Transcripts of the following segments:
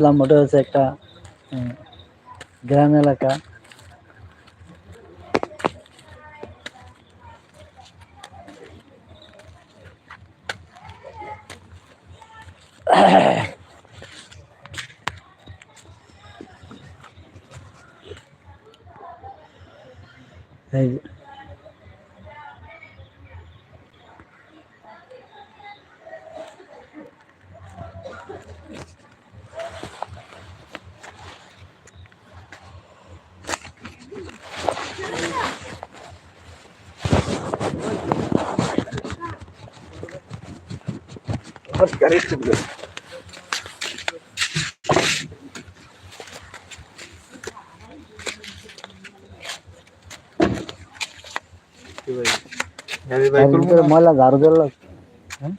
বললাম ওটা হচ্ছে একটা গ্রাম এলাকা। এই গাড়ির ভিতরে ময়লা ঝাড়ু দেওয়ার লাগছে হ্যাঁ?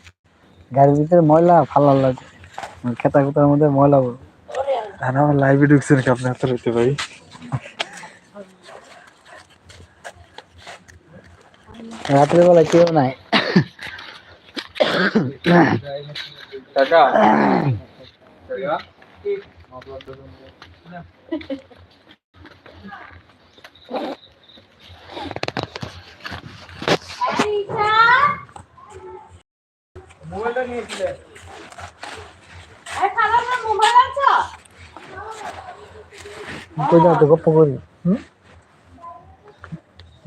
গাড়ির ভিতরে ময়লা ফালার লাগছে খেতা খুতার মধ্যে ময়লা পড়ে। আমার লাইভে ঢুকছে নাকি আপনি হাতে রইতে ভাই রাত্রে বেলা কেউ নাই। টাকা মোবাইলটা নিয়েছিলে কই তো গপ্প করি। হুম?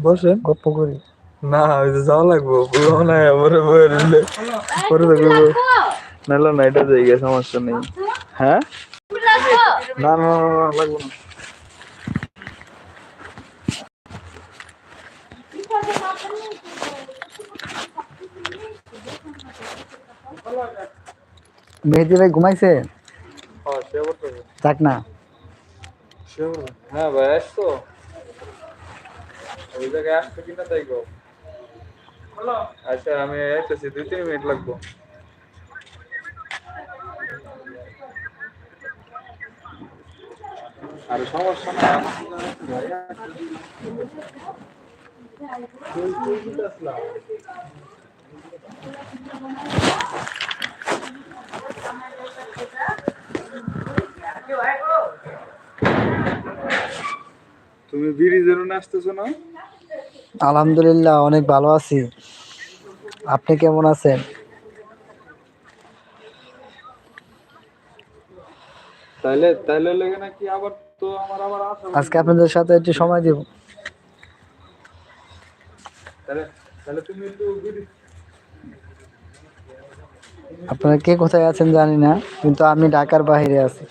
বসেন গপ্প করি। না ওই যে যাওয়া লাগবো বুঝলাম না পরে বয়ে রইলে পরে তো করব নাহলে না এটা জায়গা সমস্যা নেই। হ্যাঁ? না না না, না, লাগবো না। মেহেদি ভাই ঘুমাইছে? হ্যাঁ সে না। হ্যাঁ ভাই আসতো ওই জায়গায় আসতো কিনা তাই গো আচ্ছা আমি আসতেছি দুই তিন মিনিট লাগবো আর সমস্যা না তুমি ব্রিজের আসতেছো না আলহামদুলিল্লাহ অনেক ভালো আছি। আপনি কেমন আছেন? তাইলে তাইলে লেগে নাকি আবার তো আমার আবার আজকে আপনাদের সাথে একটু সময় দিব। তাহলে তাহলে তুমি একটু আপনারা কে কোথায় আছেন জানি না কিন্তু আমি ঢাকার বাইরে আছি।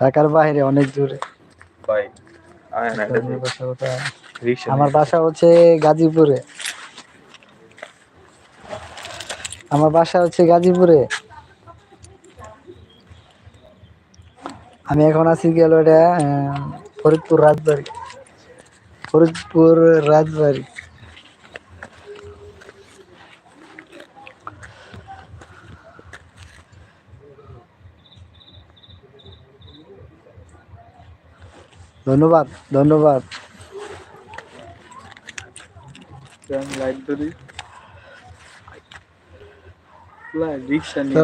ঢাকার বাইরে অনেক দূরে। বাই। আমার বাসা হচ্ছে গাজীপুরে। আমার বাসা হচ্ছে গাজীপুরে। আমি এখন আছি গেল এটা ফরিদপুর রাজবাড়ি। ফরিদপুর রাজবাড়ি। ধন্যবাদ ধন্যবাদ।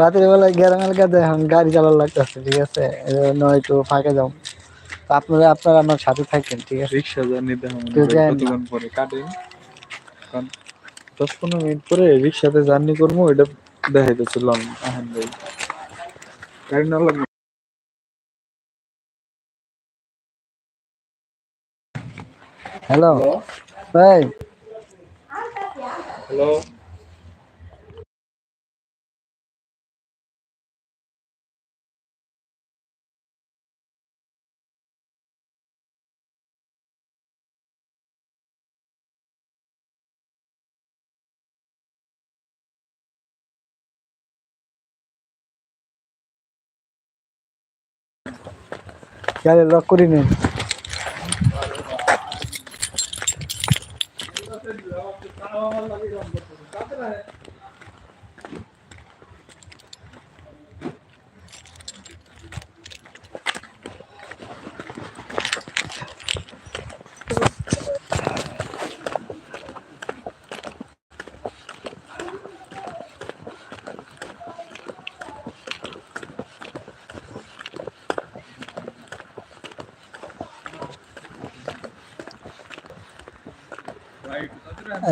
রাতের বেলায় গ্যারাম এলাকাতে এখন গাড়ি চালানো লাগতেছে ঠিক আছে? জন্য একটু ফাঁকে যাও। আপনারা আপনারা আমার সাথে থাকেন ঠিক আছে? Rickshaw journey. কতক্ষণ পরে কাটে? কারণ দশ পনেরো মিনিট পরে রিক্সাতে জার্নি করব এটা দেখাইতেছিলাম আহান ভাই। গাড়ি না লাগবে হ্যালো ভাই হ্যালো গাড়ি লক করি करते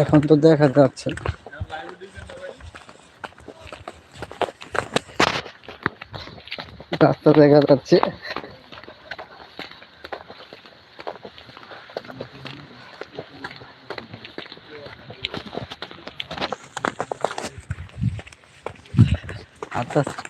এখন তো দেখা যাচ্ছে। রাস্তা দেখা যাচ্ছে। আচ্ছা।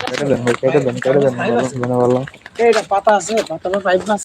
কেটে দেন কেটে দেন কেটে দেন কেটে দেন এটা পাতা আছে পাতা পাইপ মাছ